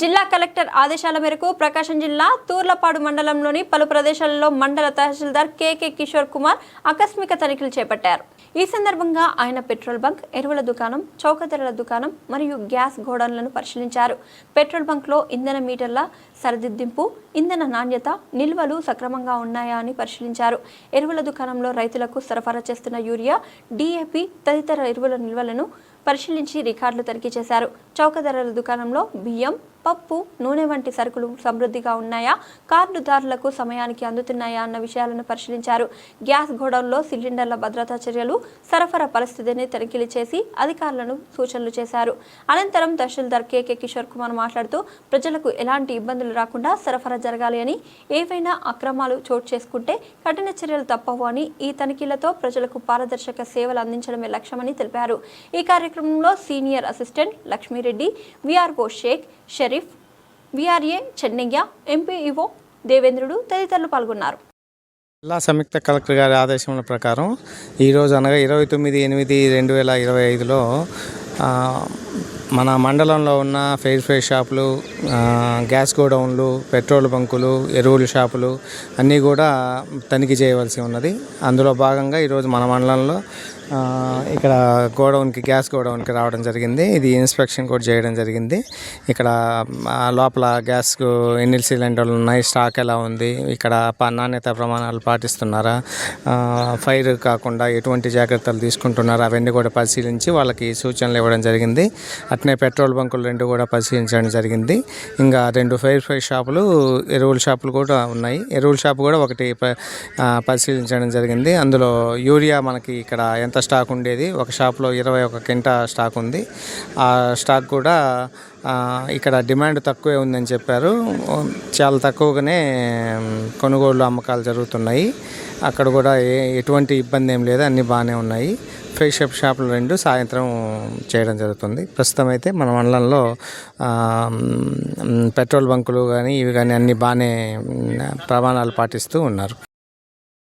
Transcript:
జిల్లా కలెక్టర్ ఆదేశాల మేరకు ప్రకాశం జిల్లా తూర్లపాడు మండలంలోని పలు ప్రదేశాలలో మండల తహసీల్దార్ కెకే కిషోర్ కుమార్ ఆకస్మిక తనిఖీలు చేపట్టారు. ఈ సందర్భంగా ఆయన పెట్రోల్ బంక్ ఎరువుల దుకాణం చౌకధరల దుకాణం మరియు గ్యాస్ గోడౌన్లను పరిశీలించారు. పెట్రోల్ బంక్లో ఇంధన మీటర్ల సరిదిద్దింపు ఇంధన నాణ్యత నిల్వలు సక్రమంగా ఉన్నాయా అని పరిశీలించారు. ఎరువుల దుకాణంలో రైతులకు సరఫరా చేస్తున్న యూరియా డిఏపి తదితర ఎరువుల నిల్వలను పరిశీలించి రికార్డులు తనిఖీ చేశారు. చౌక ధరల దుకాణంలో బియ్యం పప్పు నూనె వంటి సరుకులు సమృద్ధిగా ఉన్నాయా? కార్డుదారులకు సమయానికి అందుతున్నాయా అన్న విషయాలను పరిశీలించారు. గ్యాస్ గోడౌన్లో సిలిండర్ల భద్రతా చర్యలు సరఫరా పరిస్థితిని తనిఖీలు చేసి అధికారులను సూచనలు చేశారు. అనంతరం తహసీల్దార్ కెకే కిషోర్ కుమార్ మాట్లాడుతూ ప్రజలకు ఎలాంటి ఇబ్బందులు రాకుండా సరఫరా జరగాలి అని ఏవైనా అక్రమాలు చోటు చేసుకుంటే కఠిన చర్యలు తప్పవు అని ఈ తనిఖీలతో ప్రజలకు పారదర్శక సేవలు అందించడమే లక్ష్యమని తెలిపారు. ఈ కార్యక్రమంలో senior assistant Lakshmireddy VRO Sheikh Sharif VRA Chennaiah MPEO Devendrudu తదితరులు పాల్గొన్నారు. జిల్లా సంయుక్త కలెక్టర్ గారి ఆదేశముల ప్రకారం ఈరోజు అనగా ఇరవై తొమ్మిది ఎనిమిది రెండు వేల ఇరవై ఐదులో మన మండలంలో ఉన్న ఫెయిర్ ఫెయిర్ షాపులు గ్యాస్ గోడౌన్లు పెట్రోల్ బంకులు ఎరువుల షాపులు అన్నీ కూడా తనిఖీ చేయవలసి ఉన్నది. అందులో భాగంగా ఈరోజు మన మండలంలో ఇక్కడ గోడౌన్కి గ్యాస్ గోడౌన్కి రావడం జరిగింది. ఇది ఇన్స్పెక్షన్ కూడా చేయడం జరిగింది. ఇక్కడ లోపల గ్యాస్కు ఎన్ని సిలిండర్లు ఉన్నాయి. స్టాక్ ఎలా ఉంది? ఇక్కడ నాణ్యత ప్రమాణాలు పాటిస్తున్నారా? ఫైర్ కాకుండా ఎటువంటి జాగ్రత్తలు తీసుకుంటున్నారా? అవన్నీ కూడా పరిశీలించి వాళ్ళకి సూచనలు ఇవ్వడం జరిగింది. అట్నే పెట్రోల్ బంకులు రెండు కూడా పరిశీలించడం జరిగింది. ఇంకా రెండు ఫైర్ ఫైర్ షాపులు ఎరువుల షాపులు కూడా ఉన్నాయి. ఎరువుల షాపు కూడా ఒకటి పరిశీలించడం జరిగింది. అందులో యూరియా మనకి ఇక్కడ ఎంత స్టాక్ ఉండేది. ఒక షాప్లో ఇరవై ఒక కింట స్టాక్ ఉంది. ఆ స్టాక్ కూడా ఇక్కడ డిమాండ్ తక్కువే ఉందని చెప్పారు. చాలా తక్కువగానే కొనుగోలు అమ్మకాలు జరుగుతున్నాయి. అక్కడ కూడా ఏ ఎటువంటి ఇబ్బంది ఏం లేదు. అన్నీ బాగానే ఉన్నాయి. ఫ్రెష్ అప్ షాపులు రెండు సాయంత్రం చేయడం జరుగుతుంది. ప్రస్తుతం అయితే మన మండలంలో పెట్రోల్ బంకులు కానీ ఇవి కానీ అన్నీ బాగానే ప్రమాణాలు పాటిస్తూ ఉన్నారు.